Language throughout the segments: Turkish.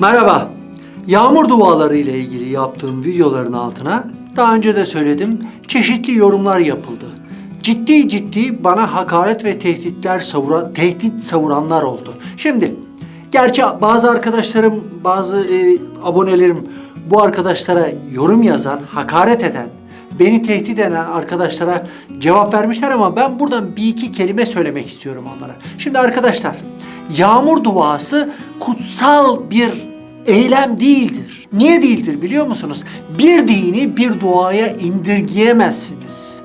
Merhaba. Yağmur duaları ile ilgili yaptığım videoların altına daha önce de söyledim çeşitli yorumlar yapıldı. Ciddi ciddi bana hakaret ve tehditler savuran, tehdit savuranlar oldu. Şimdi gerçi bazı arkadaşlarım, bazı e, abonelerim bu arkadaşlara yorum yazan, hakaret eden, beni tehdit eden arkadaşlara cevap vermişler ama ben buradan bir iki kelime söylemek istiyorum onlara. Şimdi arkadaşlar, yağmur duası kutsal bir eylem değildir. Niye değildir biliyor musunuz? Bir dini bir duaya indirgeyemezsiniz.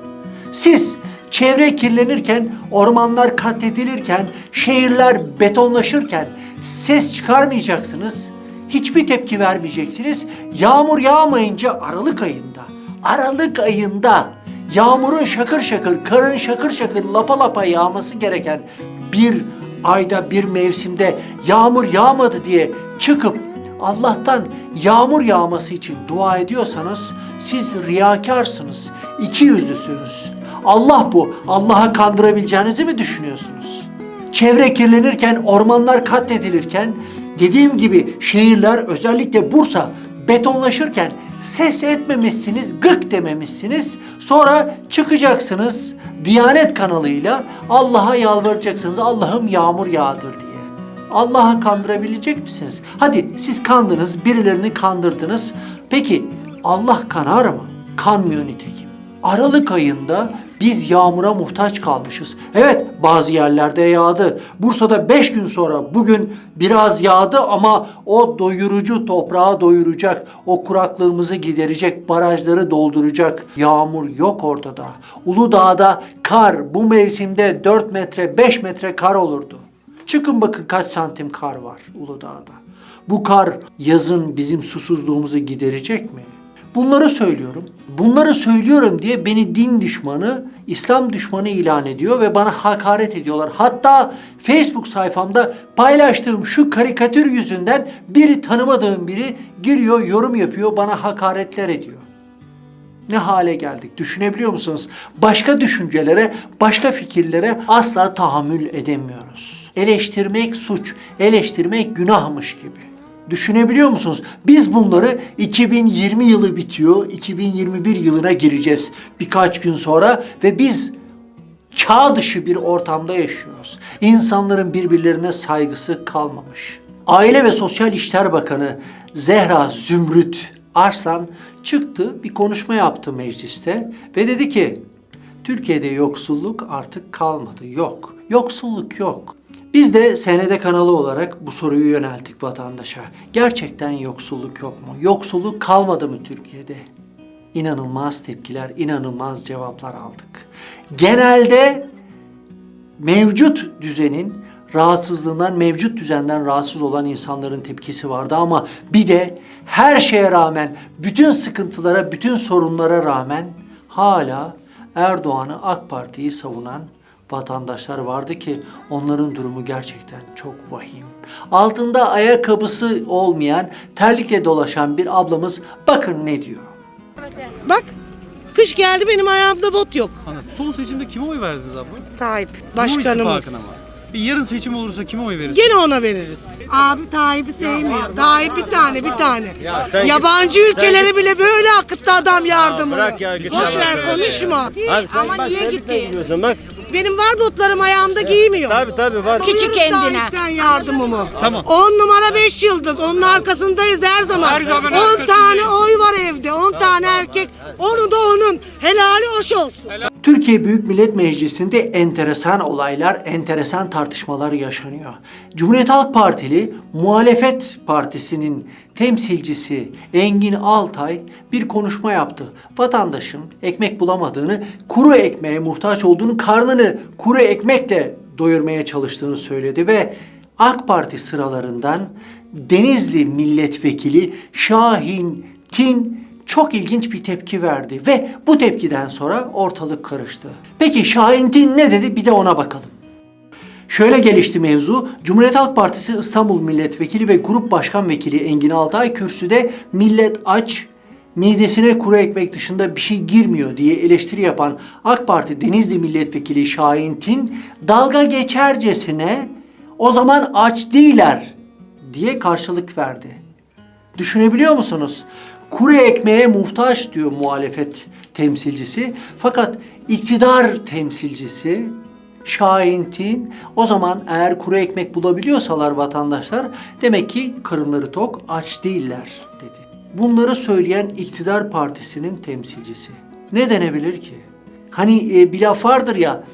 Siz çevre kirlenirken, ormanlar katledilirken, şehirler betonlaşırken ses çıkarmayacaksınız. Hiçbir tepki vermeyeceksiniz. Yağmur yağmayınca Aralık ayında, Aralık ayında yağmurun şakır şakır, karın şakır şakır lapa lapa yağması gereken bir ayda bir mevsimde yağmur yağmadı diye çıkıp Allah'tan yağmur yağması için dua ediyorsanız siz riyakarsınız, iki yüzlüsünüz. Allah bu. Allah'a kandırabileceğinizi mi düşünüyorsunuz? Çevre kirlenirken, ormanlar katledilirken, dediğim gibi şehirler özellikle Bursa betonlaşırken ses etmemişsiniz, gık dememişsiniz. Sonra çıkacaksınız Diyanet kanalıyla Allah'a yalvaracaksınız. Allah'ım yağmur yağdır diye. Allah'ı kandırabilecek misiniz? Hadi siz kandınız, birilerini kandırdınız. Peki Allah kanar mı? Kanmıyor nitekim. Aralık ayında biz yağmura muhtaç kalmışız. Evet bazı yerlerde yağdı. Bursa'da 5 gün sonra bugün biraz yağdı ama o doyurucu toprağı doyuracak. O kuraklığımızı giderecek, barajları dolduracak. Yağmur yok ortada. Uludağ'da kar bu mevsimde 4 metre 5 metre kar olurdu. Çıkın bakın kaç santim kar var Uludağ'da. Bu kar yazın bizim susuzluğumuzu giderecek mi? Bunları söylüyorum. Bunları söylüyorum diye beni din düşmanı, İslam düşmanı ilan ediyor ve bana hakaret ediyorlar. Hatta Facebook sayfamda paylaştığım şu karikatür yüzünden biri tanımadığım biri giriyor, yorum yapıyor, bana hakaretler ediyor. Ne hale geldik düşünebiliyor musunuz? Başka düşüncelere, başka fikirlere asla tahammül edemiyoruz. Eleştirmek suç, eleştirmek günahmış gibi. Düşünebiliyor musunuz? Biz bunları 2020 yılı bitiyor, 2021 yılına gireceğiz birkaç gün sonra ve biz çağ dışı bir ortamda yaşıyoruz. İnsanların birbirlerine saygısı kalmamış. Aile ve Sosyal İşler Bakanı Zehra Zümrüt Arslan çıktı, bir konuşma yaptı mecliste ve dedi ki Türkiye'de yoksulluk artık kalmadı. Yok. Yoksulluk yok. Biz de SND kanalı olarak bu soruyu yönelttik vatandaşa. Gerçekten yoksulluk yok mu? Yoksulluk kalmadı mı Türkiye'de? İnanılmaz tepkiler, inanılmaz cevaplar aldık. Genelde mevcut düzenin rahatsızlığından, mevcut düzenden rahatsız olan insanların tepkisi vardı ama bir de her şeye rağmen, bütün sıkıntılara, bütün sorunlara rağmen hala Erdoğan'ı AK Parti'yi savunan vatandaşlar vardı ki onların durumu gerçekten çok vahim. Altında ayakkabısı olmayan, terlikle dolaşan bir ablamız bakın ne diyor. Bak kış geldi benim ayağımda bot yok. Anladım. Son seçimde kime oy verdiniz abla? Tayyip Cumhur başkanımız. İttifakı'na mı? Bir yarın seçim olursa kime oy veririz? Gene ona veririz. Abi Tayyip'i sevmiyor. Tayyip bir tane bir tane. Ya sen Yabancı ülkelere bile böyle akıttı adam yardımını. bırak ya, git Boş ya, ver ya. konuşma. Ama bak, niye gitti? bak. Benim var botlarım ayağımda giymiyor. Tabi tabi var. Küçük kendine. yardımımı. Tamam. 10 numara 5 yıldız. Onun arkasındayız her zaman. Her zaman 10 arkasındayız. tane oy var evde. 10 tane erkek. Onu da onun. Helali hoş olsun. Türkiye Büyük Millet Meclisi'nde enteresan olaylar, enteresan tartışmalar yaşanıyor. Cumhuriyet Halk Partili muhalefet partisinin temsilcisi Engin Altay bir konuşma yaptı. Vatandaşın ekmek bulamadığını, kuru ekmeğe muhtaç olduğunu, karnını kuru ekmekle doyurmaya çalıştığını söyledi ve AK Parti sıralarından Denizli Milletvekili Şahin Tin çok ilginç bir tepki verdi ve bu tepkiden sonra ortalık karıştı. Peki Şahin Tin ne dedi bir de ona bakalım. Şöyle gelişti mevzu. Cumhuriyet Halk Partisi İstanbul Milletvekili ve Grup Başkan Vekili Engin Altay kürsüde millet aç, midesine kuru ekmek dışında bir şey girmiyor diye eleştiri yapan AK Parti Denizli Milletvekili Şahin Tin dalga geçercesine o zaman aç değiller diye karşılık verdi. Düşünebiliyor musunuz? Kuru ekmeğe muhtaç diyor muhalefet temsilcisi. Fakat iktidar temsilcisi Şahin Tin, o zaman eğer kuru ekmek bulabiliyorsalar vatandaşlar demek ki karınları tok aç değiller dedi. Bunları söyleyen iktidar partisinin temsilcisi. Ne denebilir ki? Hani e, bir laf vardır ya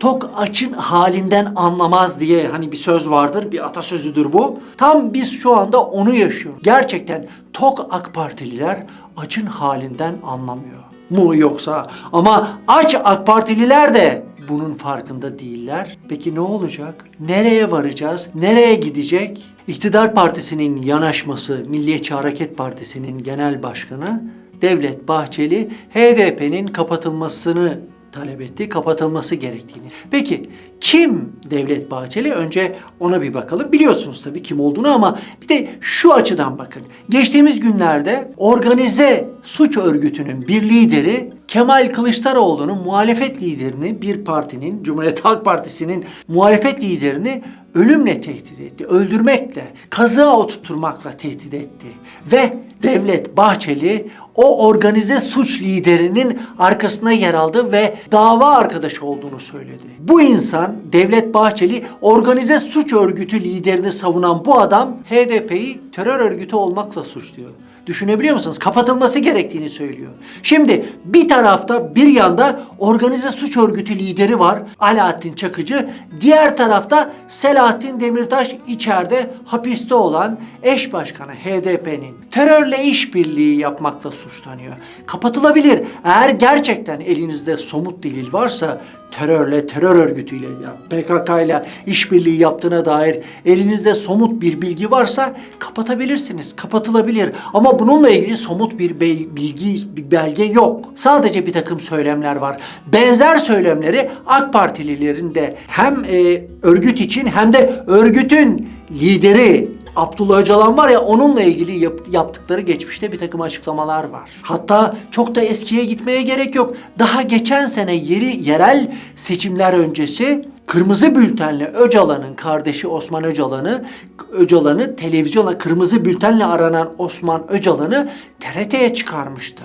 tok açın halinden anlamaz diye hani bir söz vardır, bir atasözüdür bu. Tam biz şu anda onu yaşıyoruz. Gerçekten tok AK Partililer açın halinden anlamıyor mu yoksa? Ama aç AK Partililer de bunun farkında değiller. Peki ne olacak? Nereye varacağız? Nereye gidecek? İktidar Partisi'nin yanaşması, Milliyetçi Hareket Partisi'nin genel başkanı Devlet Bahçeli HDP'nin kapatılmasını talep etti, kapatılması gerektiğini. Peki kim Devlet Bahçeli? Önce ona bir bakalım. Biliyorsunuz tabii kim olduğunu ama bir de şu açıdan bakın. Geçtiğimiz günlerde organize suç örgütünün bir lideri Kemal Kılıçdaroğlu'nun muhalefet liderini bir partinin, Cumhuriyet Halk Partisi'nin muhalefet liderini ölümle tehdit etti, öldürmekle, kazığa oturtmakla tehdit etti. Ve Devlet Bahçeli o organize suç liderinin arkasına yer aldı ve dava arkadaşı olduğunu söyledi. Bu insan Devlet Bahçeli organize suç örgütü liderini savunan bu adam HDP'yi terör örgütü olmakla suçluyor. Düşünebiliyor musunuz? Kapatılması gerektiğini söylüyor. Şimdi bir tarafta bir yanda organize suç örgütü lideri var Alaaddin Çakıcı. Diğer tarafta Selahattin Demirtaş içeride hapiste olan eş başkanı HDP'nin terörle işbirliği yapmakla suçlanıyor. Kapatılabilir. Eğer gerçekten elinizde somut delil varsa terörle, terör örgütüyle ya PKK ile işbirliği yaptığına dair elinizde somut bir bilgi varsa kapatabilirsiniz. Kapatılabilir. Ama bununla ilgili somut bir bilgi, bir belge yok. Sadece bir takım söylemler var. Benzer söylemleri AK Partililerin de hem e, örgüt için hem de örgütün lideri Abdullah Öcalan var ya onunla ilgili yap- yaptıkları geçmişte bir takım açıklamalar var. Hatta çok da eskiye gitmeye gerek yok. Daha geçen sene yeri yerel seçimler öncesi Kırmızı Bülten'le Öcalan'ın kardeşi Osman Öcalan'ı Öcalan'ı televizyona kırmızı bültenle aranan Osman Öcalan'ı TRT'ye çıkarmıştı.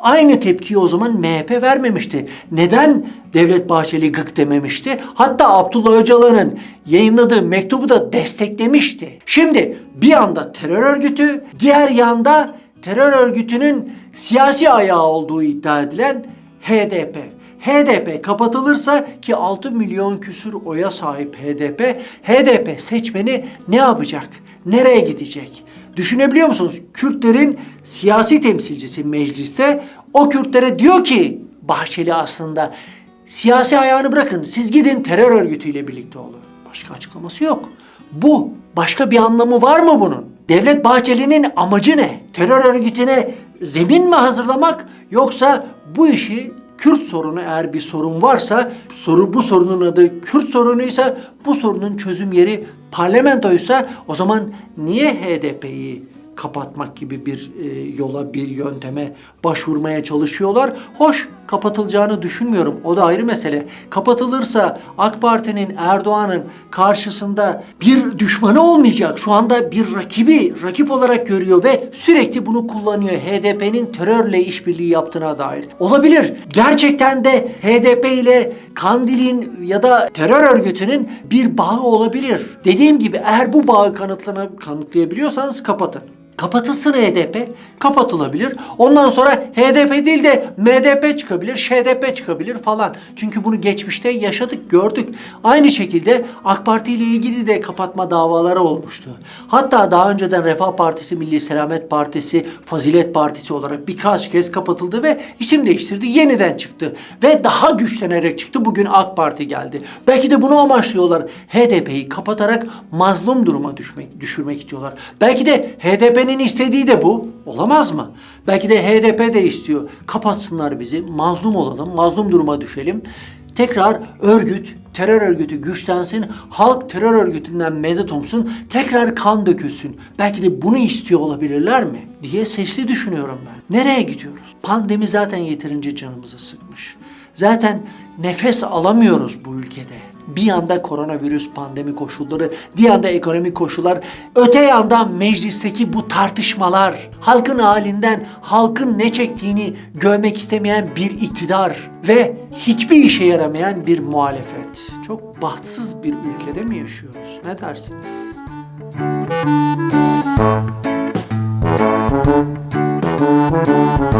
Aynı tepkiyi o zaman MHP vermemişti. Neden Devlet Bahçeli gık dememişti? Hatta Abdullah Öcalan'ın yayınladığı mektubu da desteklemişti. Şimdi bir yanda terör örgütü, diğer yanda terör örgütünün siyasi ayağı olduğu iddia edilen HDP. HDP kapatılırsa ki 6 milyon küsür oya sahip HDP, HDP seçmeni ne yapacak? Nereye gidecek? Düşünebiliyor musunuz? Kürtlerin siyasi temsilcisi mecliste o Kürtlere diyor ki Bahçeli aslında siyasi ayağını bırakın siz gidin terör örgütüyle birlikte olun. Başka açıklaması yok. Bu başka bir anlamı var mı bunun? Devlet Bahçeli'nin amacı ne? Terör örgütüne zemin mi hazırlamak yoksa bu işi Kürt sorunu eğer bir sorun varsa soru bu sorunun adı Kürt sorunuysa bu sorunun çözüm yeri parlamentoysa o zaman niye HDP'yi kapatmak gibi bir e, yola bir yönteme başvurmaya çalışıyorlar? Hoş kapatılacağını düşünmüyorum. O da ayrı mesele. Kapatılırsa AK Parti'nin Erdoğan'ın karşısında bir düşmanı olmayacak. Şu anda bir rakibi rakip olarak görüyor ve sürekli bunu kullanıyor. HDP'nin terörle işbirliği yaptığına dair. Olabilir. Gerçekten de HDP ile Kandil'in ya da terör örgütünün bir bağı olabilir. Dediğim gibi eğer bu bağı kanıtlayabiliyorsanız kapatın. Kapatılsın HDP, kapatılabilir. Ondan sonra HDP değil de MDP çıkabilir, ŞDP çıkabilir falan. Çünkü bunu geçmişte yaşadık, gördük. Aynı şekilde AK Parti ile ilgili de kapatma davaları olmuştu. Hatta daha önceden Refah Partisi, Milli Selamet Partisi, Fazilet Partisi olarak birkaç kez kapatıldı ve isim değiştirdi. Yeniden çıktı ve daha güçlenerek çıktı. Bugün AK Parti geldi. Belki de bunu amaçlıyorlar. HDP'yi kapatarak mazlum duruma düşmek, düşürmek istiyorlar. Belki de HDP'nin istediği de bu. Olamaz mı? Belki de HDP de istiyor. Kapatsınlar bizi, mazlum olalım, mazlum duruma düşelim. Tekrar örgüt, terör örgütü güçlensin, halk terör örgütünden medet umsun, tekrar kan dökülsün. Belki de bunu istiyor olabilirler mi? diye sesli düşünüyorum ben. Nereye gidiyoruz? Pandemi zaten yeterince canımızı sıkmış. Zaten nefes alamıyoruz bu ülkede. Bir yanda koronavirüs pandemi koşulları, diğer yanda ekonomik koşullar, öte yandan meclisteki bu tartışmalar, halkın halinden, halkın ne çektiğini görmek istemeyen bir iktidar ve hiçbir işe yaramayan bir muhalefet. Çok bahtsız bir ülkede mi yaşıyoruz? Ne dersiniz? Müzik